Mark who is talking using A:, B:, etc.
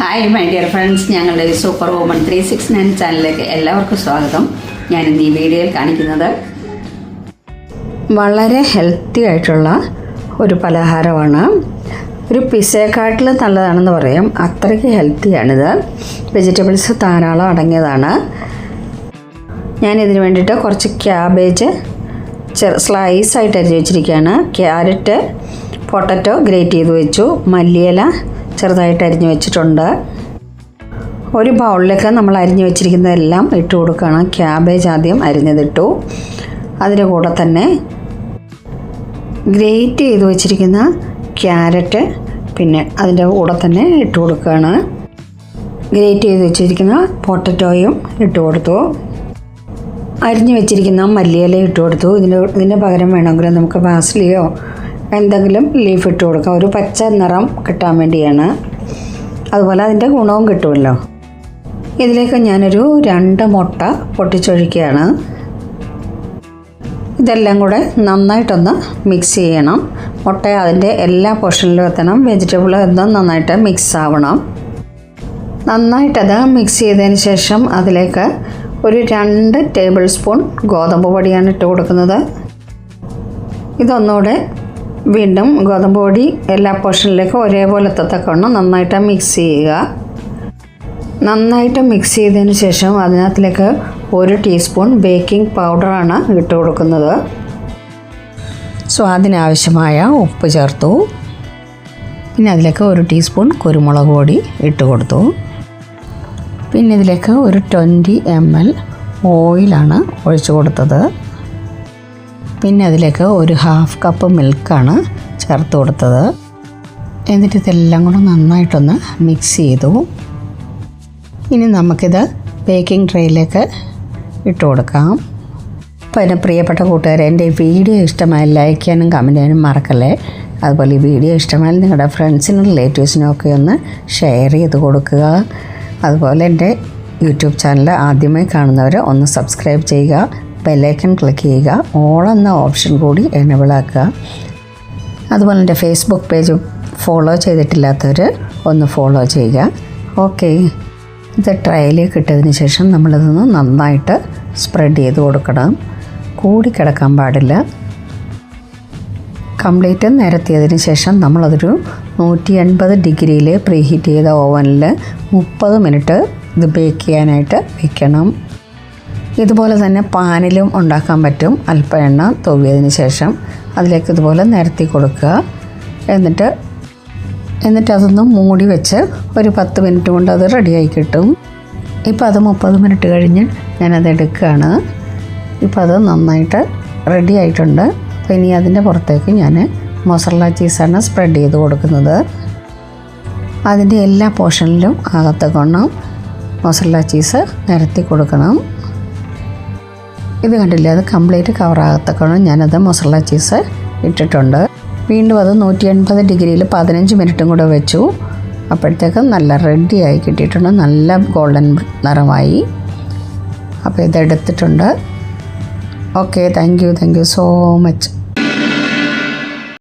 A: Hi my dear friends ഞങ്ങളുടെ super woman three six nine ചാനലിലേക്ക് എല്ലാവർക്കും സ്വാഗതം. ഞാൻ ഇന്ന് ഈ വീഡിയോയിൽ കാണിക്കുന്നത് വളരെ ഹെൽത്തി ആയിട്ടുള്ള ഒരു പലഹാരമാണ്. ഒരു പിസയെക്കാട്ടിലും നല്ലതാണെന്ന് പറയും. അത്രയ്ക്ക് ഹെൽത്തിയാണിത് വെജിറ്റബിൾസ് ധാരാളം അടങ്ങിയതാണ്. ഞാൻ ഇതിന് വേണ്ടിയിട്ട് കുറച്ച് ക്യാബേജ് ചെറു സ്ലൈസായിട്ട് അരിഞ്ഞ് വെച്ചിരിക്കുകയാണ്. ക്യാരറ്റ് പൊട്ടറ്റോ ഗ്രേറ്റ് ചെയ്ത് വെച്ചു. മല്ലിയില ചെറുതായിട്ട് അരിഞ്ഞ് വെച്ചിട്ടുണ്ട്. ഒരു ബൗളിലേക്ക് നമ്മൾ അരിഞ്ഞ് വെച്ചിരിക്കുന്നതെല്ലാം ഇട്ട് കൊടുക്കുകയാണ്. ക്യാബേജ് ആദ്യം അരിഞ്ഞതിട്ടു. അതിന്റെ കൂടെ തന്നെ ഗ്രേറ്റ് ചെയ്ത് വെച്ചിരിക്കുന്ന ക്യാരറ്റ് പിന്നെ അതിന്റെ കൂടെ തന്നെ ഇട്ട് കൊടുക്കുകയാണ്. ഗ്രേറ്റ് ചെയ്ത് വെച്ചിരിക്കുന്ന പൊട്ടറ്റോയും ഇട്ട് കൊടുത്തു. അരിഞ്ഞു വെച്ചിരിക്കുന്ന മല്ലിയില ഇട്ട് കൊടുത്തു. ഇതിന്റെ ഇതിന്റെ പകരം വേണമെങ്കിൽ നമുക്ക് ബാസിലിയോ എന്തെങ്കിലും ലീഫ് ഇട്ട് കൊടുക്കാം. ഒരു പച്ച നിറം കിട്ടാൻ വേണ്ടിയാണ്. അതുപോലെ അതിന്റെ ഗുണവും കിട്ടുമല്ലോ. ഇതിലേക്ക് ഞാനൊരു രണ്ട് മുട്ട പൊട്ടിച്ചൊഴിക്കുകയാണ്. ഇതെല്ലാം കൂടെ നന്നായിട്ടൊന്ന് മിക്സ് ചെയ്യണം. മുട്ട അതിന്റെ എല്ലാ പോർഷനിലും എത്തണം. വെജിറ്റബിൾ എന്നും നന്നായിട്ട് മിക്സ് ആവണം. നന്നായിട്ടത് മിക്സ് ചെയ്തതിന് ശേഷം അതിലേക്ക് ഒരു രണ്ട് ടേബിൾ സ്പൂൺ ഗോതമ്പ് പൊടിയാണ് ഇട്ട് കൊടുക്കുന്നത്. ഇതൊന്നുകൂടെ വീണ്ടും ഗോതമ്പ് പൊടി എല്ലാ പോർഷനിലേക്കും ഒരേപോലെ എത്തത്തക്കവണ്ണം നന്നായിട്ട് മിക്സ് ചെയ്യുക. നന്നായിട്ട് മിക്സ് ചെയ്തതിന് ശേഷം അതിനകത്തിലേക്ക് ഒരു ടീസ്പൂൺ ബേക്കിംഗ് പൗഡറാണ് ഇട്ട് കൊടുക്കുന്നത്. സ്വാദിനാവശ്യമായ ഉപ്പ് ചേർത്തു. പിന്നെ അതിലേക്ക് ഒരു ടീസ്പൂൺ കുരുമുളക് പൊടി ഇട്ട് കൊടുത്തു. പിന്നെ ഇതിലേക്ക് ഒരു ട്വന്റി എം എൽ ഓയിലാണ് ഒഴിച്ചു കൊടുത്തത്. പിന്നെ അതിലേക്ക് ഒരു ഹാഫ് കപ്പ് മിൽക്കാണ് ചേർത്ത് കൊടുത്തത്. എന്നിട്ട് ഇതെല്ലാം കൂടെ നന്നായിട്ടൊന്ന് മിക്സ് ചെയ്തു. ഇനി നമുക്കിത് ബേക്കിംഗ് ട്രേയിലേക്ക് ഇട്ട് കൊടുക്കാം. അപ്പോൾ എന്റെ പ്രിയപ്പെട്ട കൂട്ടുകാരെ എന്റെ വീഡിയോ ഇഷ്ടമായി ലൈക്ക് ചെയ്യാനും കമന്റ് ചെയ്യാനും മറക്കല്ലേ? അതുപോലെ ഈ വീഡിയോ ഇഷ്ടമായി നിങ്ങളുടെ ഫ്രണ്ട്സിനും റിലേറ്റീവ്സിനും ഒക്കെ ഒന്ന് ഷെയർ ചെയ്ത് കൊടുക്കുക. അതുപോലെ എന്റെ യൂട്യൂബ് ചാനൽ ആദ്യമായി കാണുന്നവർ ഒന്ന് സബ്സ്ക്രൈബ് ചെയ്യുക. ബെല്ലൈക്കൺ ക്ലിക്ക് ചെയ്യുക. ഓൾ എന്ന ഓപ്ഷൻ കൂടി എനേബിൾ ആക്കുക. അതുപോലെ എന്റെ ഫേസ്ബുക്ക് പേജ് ഫോളോ ചെയ്തിട്ടില്ലാത്തവർ ഒന്ന് ഫോളോ ചെയ്യുക. ഓക്കെ ഇത് ട്രയൽ കിട്ടിയതിന് ശേഷം നമ്മളിതൊന്ന് നന്നായിട്ട് സ്പ്രെഡ് ചെയ്ത് കൊടുക്കണം. കൂടി കിടക്കാൻ പാടില്ല കംപ്ലീറ്റ് നിരത്തിയതിന് ശേഷം നമ്മളതൊരു നൂറ്റി എൺപത് ഡിഗ്രിയിൽ പ്രീഹീറ്റ് ചെയ്ത ഓവനിൽ മുപ്പത് മിനിറ്റ് ഇത് ബേക്ക് ചെയ്യാനായിട്ട് വെക്കണം. ഇതുപോലെ തന്നെ പാനിലും ഉണ്ടാക്കാൻ പറ്റും. അല്പ എണ്ണ തൂവിയതിന് ശേഷം അതിലേക്ക് ഇതുപോലെ നിരത്തി കൊടുക്കുക. എന്നിട്ട് എന്നിട്ട് അതൊന്ന് മൂടി വെച്ച് ഒരു പത്ത് മിനിറ്റ് കൊണ്ട് അത് റെഡിയായി കിട്ടും. ഇപ്പോൾ അത് മുപ്പത് മിനിറ്റ് കഴിഞ്ഞ് ഞാനത് എടുക്കുകയാണ്. ഇപ്പോൾ അത് നന്നായിട്ട് റെഡി ആയിട്ടുണ്ട്. അപ്പോൾ ഇനി അതിന്റെ പുറത്തേക്ക് ഞാൻ മൊസറല ചീസാണ് സ്പ്രെഡ് ചെയ്ത് കൊടുക്കുന്നത്. അതിന്റെ എല്ലാ പോർഷനിലും അകത്തക്കൊണ്ണം മൊസറല ചീസ് നിരത്തി കൊടുക്കണം. ഇത് കണ്ടില്ലേ? അത് കംപ്ലീറ്റ് കവറാകത്തക്കണം ഞാനത് മൊസറല ചീസ് ഇട്ടിട്ടുണ്ട്. വീണ്ടും അത് നൂറ്റി എൺപത് ഡിഗ്രിയിൽ പതിനഞ്ച് മിനിറ്റും കൂടെ വെച്ചു. അപ്പോഴത്തേക്കും നല്ല റെഡിയായി കിട്ടിയിട്ടുണ്ട്. നല്ല ഗോൾഡൻ നിറമായി. അപ്പോൾ ഇതെടുത്തിട്ടുണ്ട്. Okay thank you thank you so much